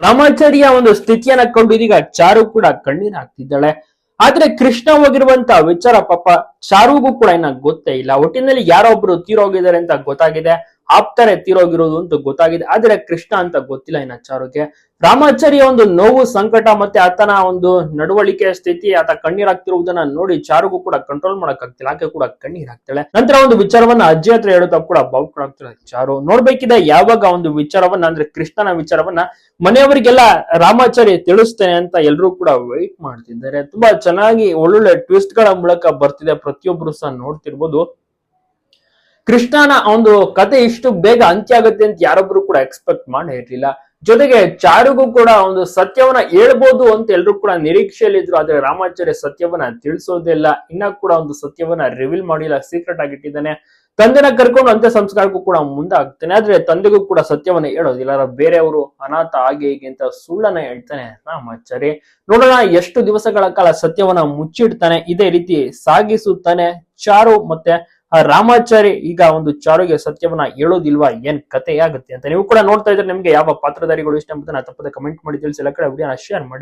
ರಾಮಾಚಾರಿಯ ಒಂದು ಸ್ಥಿತಿಯನ್ನ ಕಂಡು ಇದೀಗ ಚಾರು ಕೂಡ ಕಣ್ಣೀರ್ ಹಾಕ್ತಿದ್ದಾಳೆ. ಆದ್ರೆ ಕೃಷ್ಣ ಹೋಗಿರುವಂತ ವಿಚಾರ ಪಾಪ ಚಾರುಗೂ ಕೂಡ ಇನ್ನ ಗೊತ್ತೇ ಇಲ್ಲ. ಒಟ್ಟಿನಲ್ಲಿ ಯಾರೋ ಒಬ್ರು ತೀರೋಗಿದ್ದಾರೆ ಅಂತ ಗೊತ್ತಾಗಿದೆ. ಆಪ್ತಾರೆ ತೀರೋಗಿರೋದು ಅಂತ ಗೊತ್ತಾಗಿದೆ. ಆದ್ರೆ ಕೃಷ್ಣ ಅಂತ ಗೊತ್ತಿಲ್ಲ ಇನ್ನ ಚಾರುಗೆ ರಾಮಾಚಾರ್ಯ ಒಂದು ನೋವು, ಸಂಕಟ ಮತ್ತೆ ಆತನ ಒಂದು ನಡವಳಿಕೆ ಸ್ಥಿತಿ, ಆತ ಕಣ್ಣೀರಾಗ್ತಿರುವುದನ್ನ ನೋಡಿ ಚಾರುಗೂ ಕೂಡ ಕಂಟ್ರೋಲ್ ಮಾಡಕ್ ಆಗ್ತಿಲ್ಲ ಆಕೆ ಕೂಡ ಕಣ್ಣೀರಾಗ್ತಾಳೆ. ನಂತರ ಒಂದು ವಿಚಾರವನ್ನ ಅಜ್ಜಿ ಹತ್ರ ಹೇಳುತ್ತಾ ಕೂಡ ಬಾವುಕರಾಗ್ತಾಳೆ ಚಾರು. ನೋಡ್ಬೇಕಿದೆ, ಯಾವಾಗ ಒಂದು ವಿಚಾರವನ್ನ, ಅಂದ್ರೆ ಕೃಷ್ಣನ ವಿಚಾರವನ್ನ ಮನೆಯವರಿಗೆಲ್ಲ ರಾಮಾಚಾರ್ಯ ತಿಳಿಸ್ತೇನೆ ಅಂತ ಎಲ್ಲರೂ ಕೂಡ ವೆಯ್ಟ್ ಮಾಡ್ತಿದ್ದಾರೆ. ತುಂಬಾ ಚೆನ್ನಾಗಿ ಒಳ್ಳೊಳ್ಳೆ ಟ್ವಿಸ್ಟ್ಗಳ ಮೂಲಕ ಬರ್ತಿದೆ. ಪ್ರತಿಯೊಬ್ರು ಸಹ ನೋಡ್ತಿರ್ಬೋದು. ಕೃಷ್ಣನ ಒಂದು ಕತೆ ಇಷ್ಟು ಬೇಗ ಅಂತ್ಯ ಆಗುತ್ತೆ ಅಂತ ಯಾರೊಬ್ರು ಕೂಡ ಎಕ್ಸ್ಪೆಕ್ಟ್ ಮಾಡಿ ಇರ್ಲಿಲ್ಲ ಜೊತೆಗೆ ಚಾರುಗೂ ಕೂಡ ಒಂದು ಸತ್ಯವನ್ನ ಹೇಳ್ಬೋದು ಅಂತ ಎಲ್ರು ಕೂಡ ನಿರೀಕ್ಷೆಯಲ್ಲಿ ಇದ್ರು ಆದ್ರೆ ರಾಮಾಚಾರ್ಯ ಸತ್ಯವನ್ನ ತಿಳಿಸೋದಿಲ್ಲ. ಇನ್ನ ಕೂಡ ಒಂದು ಸತ್ಯವನ್ನ ರಿವೀಲ್ ಮಾಡಿಲ್ಲ ಸೀಕ್ರೆಟ್ ಆಗಿಟ್ಟಿದ್ದಾನೆ ತಂದೆನ ಕರ್ಕೊಂಡು ಅಂತ್ಯ ಸಂಸ್ಕಾರಕ್ಕೂ ಕೂಡ ಮುಂದಾಗ್ತಾನೆ. ಆದ್ರೆ ತಂದೆಗೂ ಕೂಡ ಸತ್ಯವನ್ನ ಹೇಳೋದಿಲ್ಲ. ಬೇರೆಯವರು ಅನಾಥ ಹಾಗೆ ಹೀಗೆ ಅಂತ ಸುಳ್ಳನ್ನ ಹೇಳ್ತಾನೆ ರಾಮಾಚಾರಿ ನೋಡೋಣ, ಎಷ್ಟು ದಿವಸಗಳ ಕಾಲ ಸತ್ಯವನ್ನ ಮುಚ್ಚಿಡ್ತಾನೆ. ಇದೇ ರೀತಿ ಸಾಗಿಸುತ್ತಾನೆ ಚಾರು ಮತ್ತೆ ರಾಮಾಚಾರಿ ಈಗ ಒಂದು ಚಾರುಗೆ ಸತ್ಯವನ್ನ ಹೇಳೋದಿಲ್ವಾ? ಏನ್ ಕಥೆ ಆಗುತ್ತೆ ಅಂತ ನೀವು ಕೂಡ ನೋಡ್ತಾ ಇದ್ರೆ ನಿಮ್ಗೆ ಯಾವ ಪಾತ್ರಧಾರಿಗಳು ಇಷ್ಟ ಅಂತ ತಪ್ಪದೆ ಕಮೆಂಟ್ ಮಾಡಿ ತಿಳಿಸಿ ಎಲ್ಲ ಕಡೆ ವಿಡಿಯೋನ ಶೇರ್ ಮಾಡಿ.